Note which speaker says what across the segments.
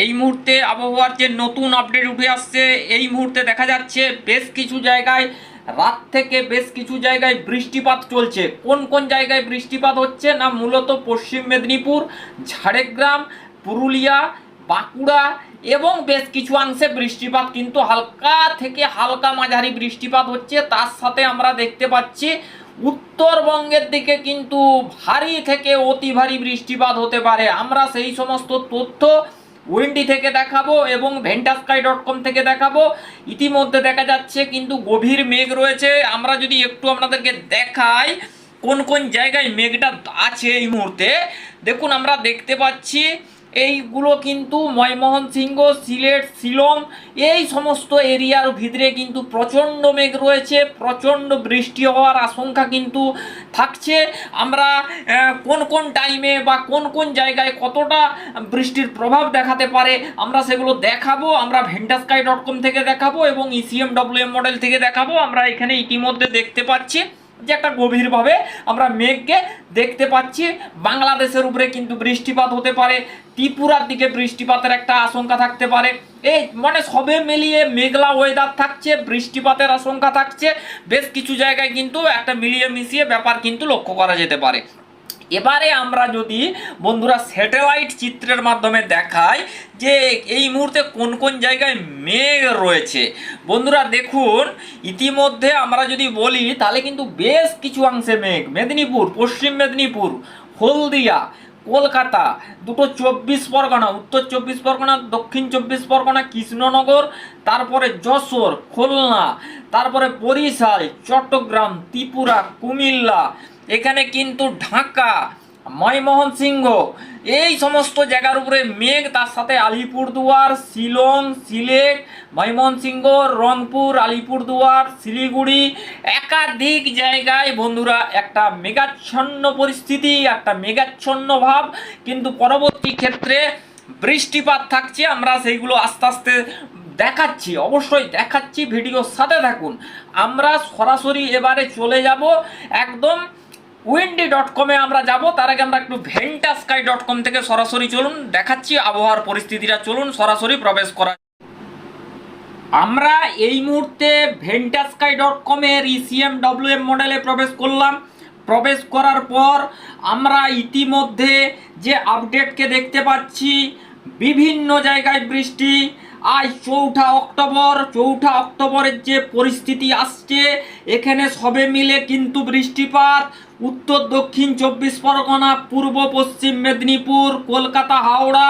Speaker 1: এই মুহূর্তে আবহাওয়ার যে নতুন আপডেট উঠে আসছে, এই মুহূর্তে দেখা যাচ্ছে বেশ কিছু জায়গায়, রাত থেকে বেশ কিছু জায়গায় বৃষ্টিপাত চলছে। কোন কোন জায়গায় বৃষ্টিপাত হচ্ছে না মূলত পশ্চিম মেদিনীপুর, ঝাড়গ্রাম, পুরুলিয়া, বাঁকুড়া এবং বেশ কিছু অংশে বৃষ্টিপাত, কিন্তু হালকা থেকে হালকা মাঝারি বৃষ্টিপাত হচ্ছে। তার সাথে আমরা দেখতে পাচ্ছি, উত্তরবঙ্গের দিকে কিন্তু ভারী থেকে অতি ভারী বৃষ্টিপাত হতে পারে। আমরা সেই সমস্ত তথ্য উইন্ডি থেকে দেখাবো এবং ভেন্টাস্কাই ডট কম থেকে দেখাবো। ইতিমধ্যে দেখা যাচ্ছে কিন্তু গভীর মেঘ রয়েছে। আমরা যদি একটু আপনাদেরকে দেখাই, কোন কোন জায়গায় মেঘটা আছে এই মুহূর্তে। দেখুন, আমরা দেখতে পাচ্ছি এইগুলো কিন্তু ময়মোহন সিংহ সিলেট, শিলং, এই সমস্ত এরিয়ার ভিতরে কিন্তু প্রচণ্ড মেঘ রয়েছে, প্রচণ্ড বৃষ্টি হওয়ার আশঙ্কা কিন্তু থাকছে। আমরা কোন কোন টাইমে বা কোন কোন জায়গায় কতটা বৃষ্টির প্রভাব দেখাতে পারে, আমরা সেগুলো দেখাবো, আমরা ভেন্টাস্কাই ডট কম থেকে দেখাবো এবং E ইসিএম ডব্লিউএম মডেল থেকে দেখাবো, আমরা এখানে ইতিমধ্যে দেখতে পাচ্ছি। যে একটা গভীরভাবে আমরা মেঘকে দেখতে পাচ্ছি। বাংলাদেশের উপরে কিন্তু বৃষ্টিপাত হতে পারে, ত্রিপুরার দিকে বৃষ্টিপাতের একটা আশঙ্কা থাকতে পারে। এই মানে সবে মিলিয়ে মেঘলা ওয়েদার থাকছে, বৃষ্টিপাতের আশঙ্কা থাকছে। বেশ কিছু জায়গায় কিন্তু একটা মিলিয়ে মিশিয়ে ব্যাপার কিন্তু লক্ষ্য করা যেতে পারে। এবারে আমরা যদি বন্ধুরা স্যাটেলাইট চিত্রের মাধ্যমে দেখাই যে এই মুহূর্তে কোন কোন জায়গায় মেঘ রয়েছে। বন্ধুরা দেখুন, ইতিমধ্যে আমরা যদি বলি, তাহলে কিন্তু বেশ কিছু অংশে মেঘ। মেদিনীপুর, পশ্চিম মেদিনীপুর, হলদিয়া, কলকাতা, দুটো চব্বিশ পরগনা, উত্তর চব্বিশ পরগনা, দক্ষিণ চব্বিশ পরগনা, কৃষ্ণনগর, তারপরে যশোর, খুলনা, তারপরে বরিশাল, চট্টগ্রাম, ত্রিপুরা, কুমিল্লা এখানে কিন্তু ঢাকা ময়মোহন সিংহ এই সমস্ত জায়গার উপরে মেঘ, তার সাথে আলিপুরদুয়ার, শিলং, সিলেট ময়মোহন সিংহ রংপুর, আলিপুরদুয়ার, শিলিগুড়ি, একাধিক জায়গায় বন্ধুরা একটা মেঘাচ্ছন্ন পরিস্থিতি, একটা মেঘাচ্ছন্ন ভাব। কিন্তু পরবর্তী ক্ষেত্রে বৃষ্টিপাত থাকছে, আমরা সেইগুলো আস্তে আস্তে দেখাচ্ছি, অবশ্যই দেখাচ্ছি, ভিডিওর সাথে থাকুন। আমরা সরাসরি এবারে চলে যাব একদম উইন্ডি ডট কমে আমরা যাব। তার আগে আমরা একটু ভেন্টা স্কাই ডট কম থেকে সরাসরি চলুন, দেখাচ্ছি আবহাওয়ার পরিস্থিতিটা। চলুন সরাসরি প্রবেশ করা আমরা এই মুহূর্তে ভেন্টা স্কাই ডট কমের ইসিএম ডব্লিউএম মডেলে প্রবেশ করলাম। প্রবেশ করার পর আমরা ইতিমধ্যে যে আপডেটকে দেখতে পাচ্ছি, বিভিন্ন জায়গায় বৃষ্টি। আজ চৌঠা অক্টোবর, চৌঠা অক্টোবরের যে পরিস্থিতি আসছে, এখানে সবে মিলে কিন্তু বৃষ্টিপাত উত্তর, দক্ষিণ, চব্বিশ পরগনা, পূর্ব, পশ্চিম মেদিনীপুর, কলকাতা, হাওড়া,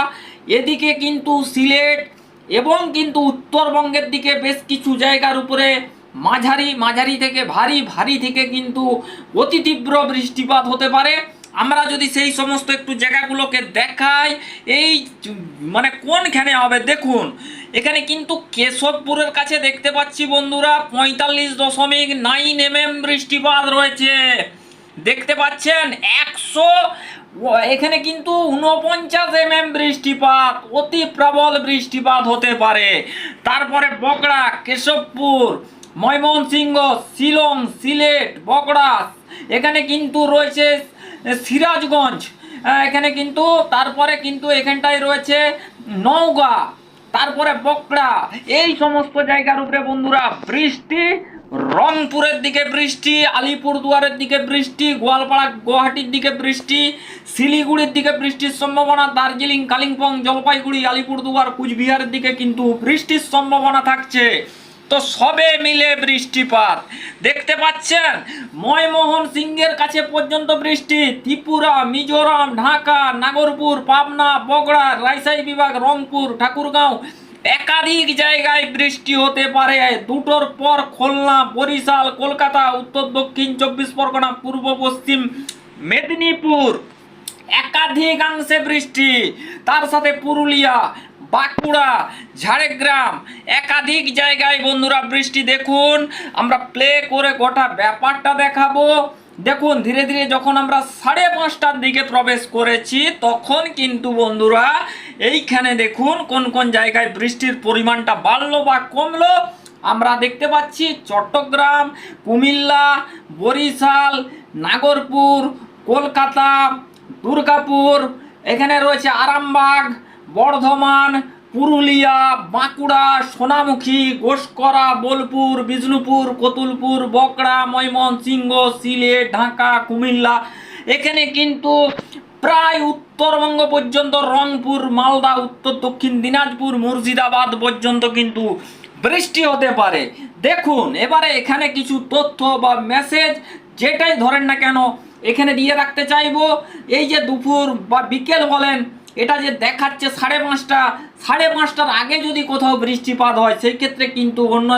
Speaker 1: এদিকে কিন্তু সিলেট এবং কিন্তু উত্তরবঙ্গের দিকে বেশ কিছু জায়গার উপরে মাঝারি মাঝারি থেকে ভারী ভারী থেকে কিন্তু অতি তীব্র বৃষ্টিপাত হতে পারে। আমরা যদি সেই সমস্ত একটু জায়গাগুলোকে দেখাই, এই মানে কোনখানে হবে দেখুন, এখানে কিন্তু কেশবপুরের কাছে দেখতে পাচ্ছি বন্ধুরা, পঁয়তাল্লিশ দশমিক নাইন এম বৃষ্টিপাত রয়েছে। দেখতে পাচ্ছেন, একশো এখানে কিন্তু উনপঞ্চাশ এম এম বৃষ্টিপাত, অতি প্রবল বৃষ্টিপাত হতে পারে। তারপরে বকড়া কেশবপুর, ময়মনসিংহ, শিলং, সিলেট বকড়া এখানে কিন্তু রয়েছে সিরাজগঞ্জ এখানে কিন্তু, তারপরে কিন্তু এখানটায় রয়েছে নওগাঁ, তারপরে বকড়া এই সমস্ত জায়গার উপরে বন্ধুরা, বৃষ্টি রংপুরের দিকে বৃষ্টি, আলিপুরদুয়ারের দিকে বৃষ্টি, গোয়ালপাড়া, গুয়াহাটির দিকে বৃষ্টি, শিলিগুড়ির দিকে বৃষ্টির সম্ভাবনা, দার্জিলিং, কালিম্পং, জলপাইগুড়ি, আলিপুরদুয়ার, কুচবিহারের দিকে কিন্তু বৃষ্টির সম্ভাবনা থাকছে। তো সবে মিলে বৃষ্টিপাত। দেখতে পাচ্ছেন, ময়মোহন সিংহের কাছে পর্যন্ত বৃষ্টি, ত্রিপুরা, মিজোরাম, ঢাকা, নাগরপুর, পাবনা, বগড়া রাইসাই বিভাগ, রংপুর, ঠাকুরগাঁও একাধিক জায়গায় বৃষ্টি হতে পারে। দুটোর পর খুলনা, বরিশাল, কলকাতা, উত্তর, দক্ষিণ, চব্বিশ পরগনা, পূর্ব, পশ্চিম মেদিনীপুর। একাধিকাংশে বৃষ্টি। তার সাথে পুরুলিয়া, বাঁকুড়া, ঝাড়গ্রাম। একাধিক জায়গায় বন্ধুরা বৃষ্টি। দেখুন, আমরা প্লে করে গোটা ব্যাপারটা দেখাবো। দেখুন, ধীরে ধীরে যখন আমরা সাড়ে পাঁচটার দিকে প্রবেশ করেছি, তখন কিন্তু বন্ধুরা এইখানে দেখুন কোন কোন জায়গায় বৃষ্টির পরিমাণটা বাড়লো বা কমলো। আমরা দেখতে পাচ্ছি চট্টগ্রাম, কুমিল্লা, বরিশাল, নাগরপুর, কলকাতা, দুর্গাপুর, এখানে রয়েছে আরামবাগ, বর্ধমান, পুরুলিয়া, বাঁকুড়া, সোনামুখী গোসকরা বোলপুর, বিষ্ণুপুর, কতুলপুর বকড়া ময়মনসিংহ, সিলেট, ঢাকা, কুমিল্লা। এখানে কিন্তু প্রায় উত্তরবঙ্গ পর্যন্ত, রংপুর, মালদা, উত্তর দক্ষিণ, দিনাজপুর, মুর্শিদাবাদ পর্যন্ত কিন্তু বৃষ্টি হতে পারে। দেখুন, এবারে এখানে কিছু তথ্য বা মেসেজ যেটাই ধরেন না কেন, এখানে দিয়ে রাখতে চাইব। এই যে দুপুর বা বিকেল বলেন, এটা যে দেখাচ্ছে সাড়ে পাঁচটা, সাড়ে পাঁচটার আগে যদি কোথাও বৃষ্টিপাত হয়, সেই ক্ষেত্রে কিন্তু অন্য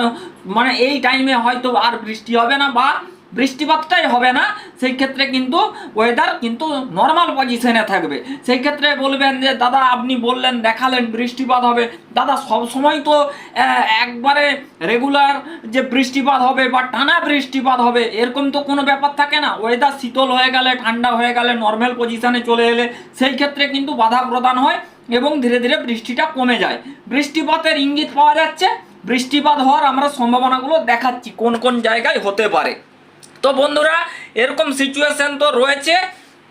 Speaker 1: মানে এই টাইমে হয়তো আর বৃষ্টি হবে না বা বৃষ্টিপাতটাই হবে না, সেই ক্ষেত্রে কিন্তু ওয়েদার কিন্তু নর্মাল পজিশনে থাকবে। সেই ক্ষেত্রে বলবেন যে, দাদা, আপনি বললেন, দেখালেন বৃষ্টিপাত হবে। দাদা, সব সময় তো একবারে রেগুলার যে বৃষ্টিপাত হবে বা টানা বৃষ্টিপাত হবে, এরকম তো কোনো ব্যাপার থাকে না। ওয়েদার শীতল হয়ে গেলে, ঠান্ডা হয়ে গেলে নর্মাল পজিশনে চলে এলে, সেই ক্ষেত্রে কিন্তু বাধা প্রদান হয় এবং ধীরে ধীরে বৃষ্টিটা কমে যায়। বৃষ্টিপাতের ইঙ্গিত পাওয়া যাচ্ছে। বৃষ্টিপাত হওয়ার আমরা সম্ভাবনাগুলো দেখাচ্ছি, কোন কোন জায়গায় হতে পারে। তো বন্ধুরা, এরকম সিচুয়েশান তো রয়েছে।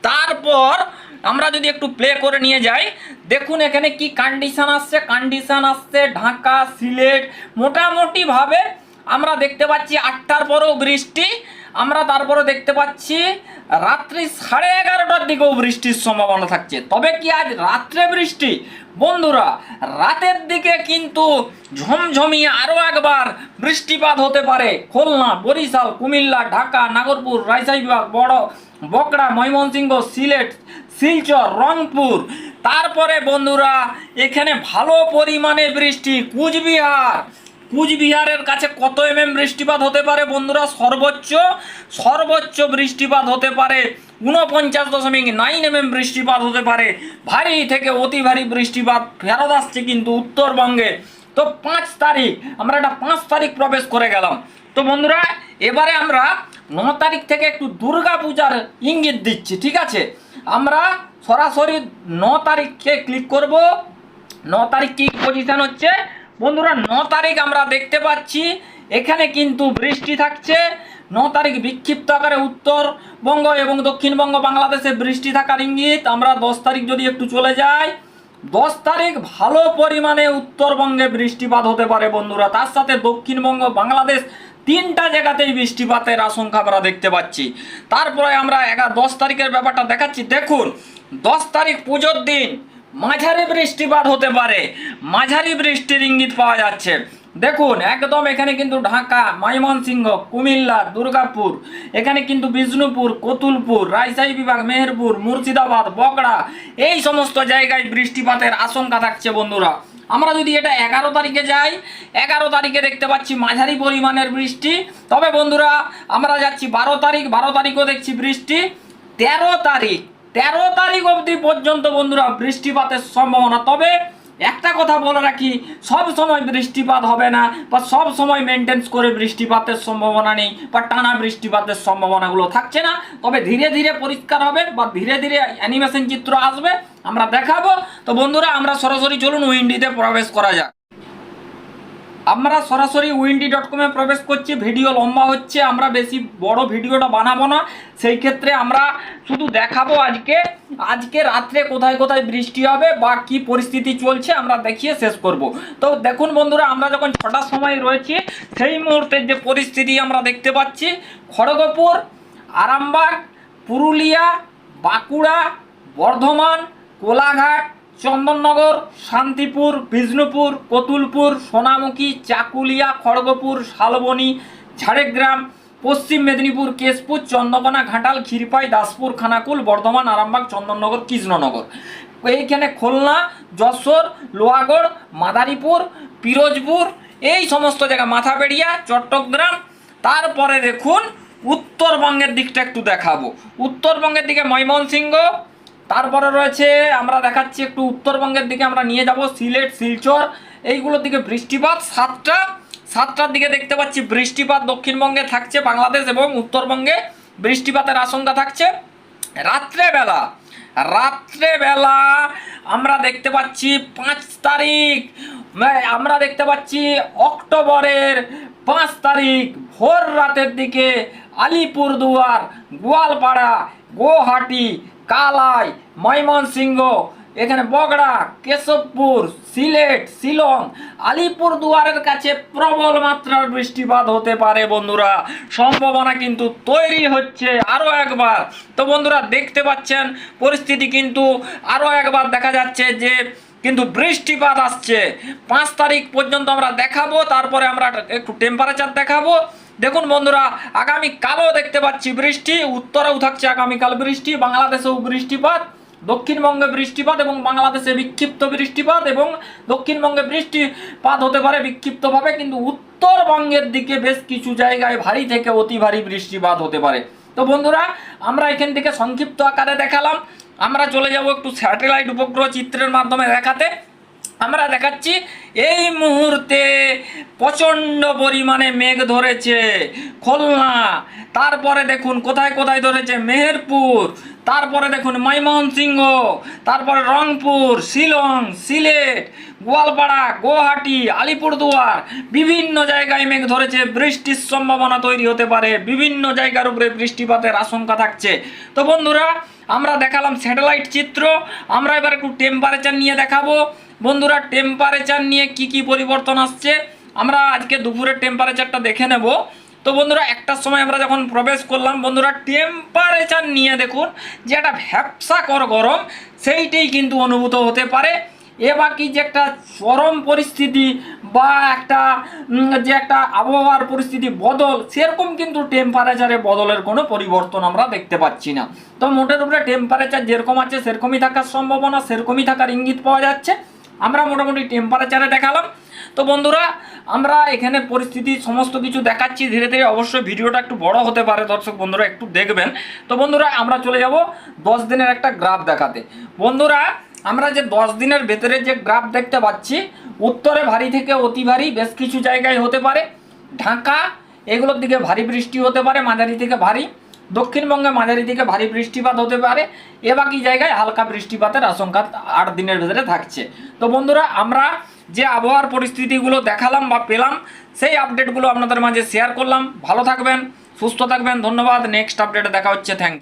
Speaker 1: তারপর আমরা যদি একটু প্লে করে নিয়ে যাই, দেখুন এখানে কি কন্ডিশন আসছে কন্ডিশন আসছে ঢাকা, সিলেট। মোটামুটিভাবে আমরা দেখতে পাচ্ছি আটটার পরেও বৃষ্টি। আমরা তারপরে দেখতে পাচ্ছি, রাত্রি সাড়ে এগারোটার দিকেও বৃষ্টির সম্ভাবনা থাকছে। তবে কি আজ রাত্রে বৃষ্টি? বন্ধুরা, রাতের দিকে কিন্তু ঝমঝমিয়ে আরও একবার বৃষ্টিপাত হতে পারে। খুলনা, বরিশাল, কুমিল্লা, ঢাকা, নাগরপুর, রাজশাহী বিভাগ, বড় বকড়া ময়মনসিংহ, সিলেট, শিলচর, রংপুর। তারপরে বন্ধুরা, এখানে ভালো পরিমাণে বৃষ্টি, কুচবিহার। কুচবিহারের কাছে কত এমএম বৃষ্টিপাত হতে পারে বন্ধুরা? সর্বোচ্চ সর্বোচ্চ বৃষ্টিপাত হতে পারে উনপঞ্চাশ দশমিক নাইন এমএম বৃষ্টিপাত হতে পারে। ভারী থেকে অতি ভারী বৃষ্টিপাত ফেরত আসছে কিন্তু উত্তরবঙ্গে। তো পাঁচ তারিখ, আমরা একটা পাঁচ তারিখ প্রবেশ করে গেলাম। তো বন্ধুরা, এবারে আমরা ন তারিখ থেকে একটু দুর্গা পূজার ইঙ্গিত দিচ্ছি, ঠিক আছে? আমরা সরাসরি ন তারিখকে ক্লিক করব। ন তারিখ কি পজিশন হচ্ছে? বন্ধুরা, ন তারিখ আমরা দেখতে পাচ্ছি। এখানে কিন্তু বৃষ্টি থাকছে। ন তারিখ বিক্ষিপ্ত আকারে উত্তরবঙ্গ এবং দক্ষিণবঙ্গ বাংলাদেশে বৃষ্টি থাকার ইঙ্গিত। আমরা দশ তারিখ যদি একটু চলে যাই, দশ তারিখ ভালো পরিমাণে উত্তরবঙ্গে বৃষ্টিপাত হতে পারে বন্ধুরা। তার সাথে দক্ষিণবঙ্গ, বাংলাদেশ তিনটা জায়গাতেই বৃষ্টিপাতের আশঙ্কা আমরা দেখতে পাচ্ছি। তারপরে আমরা এগারো দশ তারিখের ব্যাপারটা দেখাচ্ছি। দেখুন, দশ তারিখ পুজোর দিন মাঝারি বৃষ্টিপাত হতে পারে। মাঝারি বৃষ্টির ইঙ্গিত পাওয়া যাচ্ছে। দেখুন, একদম এখানে কিন্তু ঢাকা, ময়মনসিংহ, কুমিল্লা, দুর্গাপুর, এখানে কিন্তু বিষ্ণুপুর, কতুলপুর, রাজশাহী বিভাগ, মেহেরপুর, মুর্শিদাবাদ বকড়া এই সমস্ত জায়গায় বৃষ্টিপাতের আশঙ্কা থাকছে বন্ধুরা। আমরা যদি এটা এগারো তারিখে যাই, এগারো তারিখে দেখতে পাচ্ছি মাঝারি পরিমাণের বৃষ্টি। তবে বন্ধুরা, আমরা যাচ্ছি বারো তারিখ, বারো তারিখও দেখছি বৃষ্টি। তেরো তারিখ তেরো তারিখ অবধি পর্যন্ত বন্ধুরা বৃষ্টিপাতের সম্ভাবনা। তবে একটা কথা বলে রাখি, সব সময় বৃষ্টিপাত হবে না, বা সব সময় মেনটেন্স করে বৃষ্টিপাতের সম্ভাবনা নেই, বা টানা বৃষ্টিপাতের সম্ভাবনাগুলো থাকছে না। তবে ধীরে ধীরে পরিষ্কার হবে, বা ধীরে ধীরে অ্যানিমেশন চিত্র আসবে, আমরা দেখাবো। তো বন্ধুরা, আমরা সরাসরি চলুন উইন্ডিতে প্রবেশ করা যাক। আমরা সরাসরি উইন্ডি ডট কমে প্রবেশ করছি ভিডিও লম্বা হচ্ছে, আমরা বেশি বড় ভিডিওটা বানাবো না। সেই ক্ষেত্রে আমরা শুধু দেখাবো আজকে আজকে রাত্রে কোথায় কোথায় বৃষ্টি হবে বা কি পরিস্থিতি চলছে আমরা দেখিয়ে শেষ করব। তো দেখুন বন্ধুরা, আমরা যখন ছটার সময় রয়েছি, সেই মুহূর্তের যে পরিস্থিতি আমরা দেখতে পাচ্ছি, খড়গপুর, আরামবাগ, পুরুলিয়া, বাঁকুড়া, বর্ধমান, কোলাঘাট চন্দননগর, শান্তিপুর, বিষ্ণুপুর, কতুলপুর, সোনামুখী, চাকুলিয়া, খড়গপুর, শালবনী, ঝাড়গ্রাম, পশ্চিম মেদিনীপুর, কেশপুর চন্দ্রকোনা ঘাটাল, ক্ষীরপাই, দাসপুর, খানাকুল, বর্ধমান, আরামবাগ, চন্দননগর, কৃষ্ণনগর। এইখানে খুলনা, যশোর, লোহাগড়, মাদারীপুর, পিরোজপুর, এই সমস্ত জায়গা, মাথাবেড়িয়া, চট্টগ্রাম। তারপরে দেখুন, উত্তরবঙ্গের দিকটা একটু দেখাবো। উত্তরবঙ্গের দিকে ময়মনসিংহ তারপরে রয়েছে, আমরা দেখাচ্ছি একটু উত্তরবঙ্গের দিকে আমরা নিয়ে যাব, সিলেট, শিলচর, এইগুলোর দিকে বৃষ্টিপাত, সাতটা, সাতটার দিকে দেখতে পাচ্ছি বৃষ্টিপাত দক্ষিণবঙ্গে থাকছে, বাংলাদেশ এবং উত্তরবঙ্গে বৃষ্টিপাতের আশঙ্কা থাকছে। রাত্রেবেলা রাত্রেবেলা আমরা দেখতে পাচ্ছি পাঁচ তারিখ মানে আমরা দেখতে পাচ্ছি অক্টোবরের পাঁচ তারিখ, ভোর রাতের দিকে আলিপুরদুয়ার, গোয়ালপাড়া, গুয়াহাটি কালাই, ময়মনসিংহ, এখানে বগড়া, কেশবপুর, সিলেট, শিলং আলিপুর দুয়ারের কাছে প্রবল মাত্রার বৃষ্টিপাত হতে পারে বন্ধুরা। সম্ভাবনা কিন্তু তৈরি হচ্ছে আরও একবার। তো বন্ধুরা, দেখতে পাচ্ছেন, পরিস্থিতি কিন্তু আরও একবার দেখা যাচ্ছে যে কিন্তু বৃষ্টিপাত আসছে। পাঁচ তারিখ পর্যন্ত আমরা দেখাবো, তারপরে আমরা একটু টেম্পারেচার দেখাবো। দেখুন বন্ধুরা, আগামী কালও দেখতে পাচ্ছি বৃষ্টি, উত্তরেও থাকছে আগামীকাল বৃষ্টি, বাংলাদেশেও বৃষ্টিপাত, দক্ষিণবঙ্গে বৃষ্টিপাত এবং বাংলাদেশে বিক্ষিপ্ত বৃষ্টিপাত এবং দক্ষিণবঙ্গে বৃষ্টিপাত হতে পারে বিক্ষিপ্তভাবে, কিন্তু উত্তরবঙ্গের দিকে বেশ কিছু জায়গায় ভারী থেকে অতি ভারী বৃষ্টিপাত হতে পারে। তো বন্ধুরা, আমরা এখান থেকে সংক্ষিপ্ত আকারে দেখালাম। আমরা চলে যাব একটু স্যাটেলাইট উপগ্রহ চিত্রের মাধ্যমে দেখাতে। আমরা দেখাচ্ছি, এই মুহূর্তে প্রচণ্ড পরিমাণে মেঘ ধরেছে, খুলনা। তারপরে দেখুন, কোথায় কোথায় ধরেছে? মেহেরপুর। তারপরে দেখুন, ময়মনসিংহ। তারপরে রংপুর, শিলং, সিলেট, গোয়ালপাড়া, গুয়াহাটি, আলিপুরদুয়ার। বিভিন্ন জায়গায় মেঘ ধরেছে, বৃষ্টির সম্ভাবনা তৈরি হতে পারে। বিভিন্ন জায়গার উপরে বৃষ্টিপাতের আশঙ্কা থাকছে। তো বন্ধুরা, আমরা দেখালাম স্যাটেলাইট চিত্র। আমরা এবার একটু টেম্পারেচার নিয়ে দেখাবো। বন্ধুরা টেম্পারেচার নিয়ে কি কি পরিবর্তন আসছে? আমরা আজকে দুপুরের টেম্পারেচারটা দেখে নেব। তো বন্ধুরা একটার সময় আমরা যখন প্রবেশ করলাম, বন্ধুরা টেম্পারেচার নিয়ে দেখুন, যে একটা ভ্যাপসা কর গরম, সেইটাই কিন্তু অনুভূত হতে পারে। এ বাকি যে একটা চরম পরিস্থিতি বা একটা যে একটা আবহাওয়ার পরিস্থিতি বদল, সেরকম কিন্তু টেম্পারেচারে বদলের কোনো পরিবর্তন আমরা দেখতে পাচ্ছি না। তো মোটের উপরে টেম্পারেচার যেরকম আছে, সেরকমই থাকার সম্ভাবনা, সেরকমই থাকার ইঙ্গিত পাওয়া যাচ্ছে। আমরা মোটামুটি টেম্পারেচারে দেখালাম। তো বন্ধুরা, আমরা এখানে পরিস্থিতি, সমস্ত কিছু দেখাচ্ছি। ধীরে ধীরে অবশ্যই ভিডিওটা একটু বড় হতে পারে, দর্শক বন্ধুরা, একটু দেখবেন। তো বন্ধুরা, আমরা চলে যাব দশ দিনের একটা গ্রাফ দেখাতে। বন্ধুরা, আমরা যে দশ দিনের ভেতরে যে গ্রাফ দেখতে পাচ্ছি, উত্তরে ভারী থেকে অতি ভারী বেশ কিছু জায়গায় হতে পারে। ঢাকা, এগুলোর দিকে ভারী বৃষ্টি হতে পারে, মাঝারি থেকে ভারী। দক্ষিণবঙ্গে মাঝারি দিকে ভারী বৃষ্টিপাত হতে পারে, এ বাকি জায়গায় হালকা বৃষ্টিপাতের আশঙ্কা আট দিনের ভেতরে থাকছে। তো বন্ধুরা, আমরা যে আবহাওয়ার পরিস্থিতিগুলো দেখালাম বা পেলাম, সেই আপডেটগুলো আপনাদের মাঝে শেয়ার করলাম। ভালো থাকবেন, সুস্থ থাকবেন, ধন্যবাদ। নেক্সট আপডেটে দেখা হচ্ছে। থ্যাংক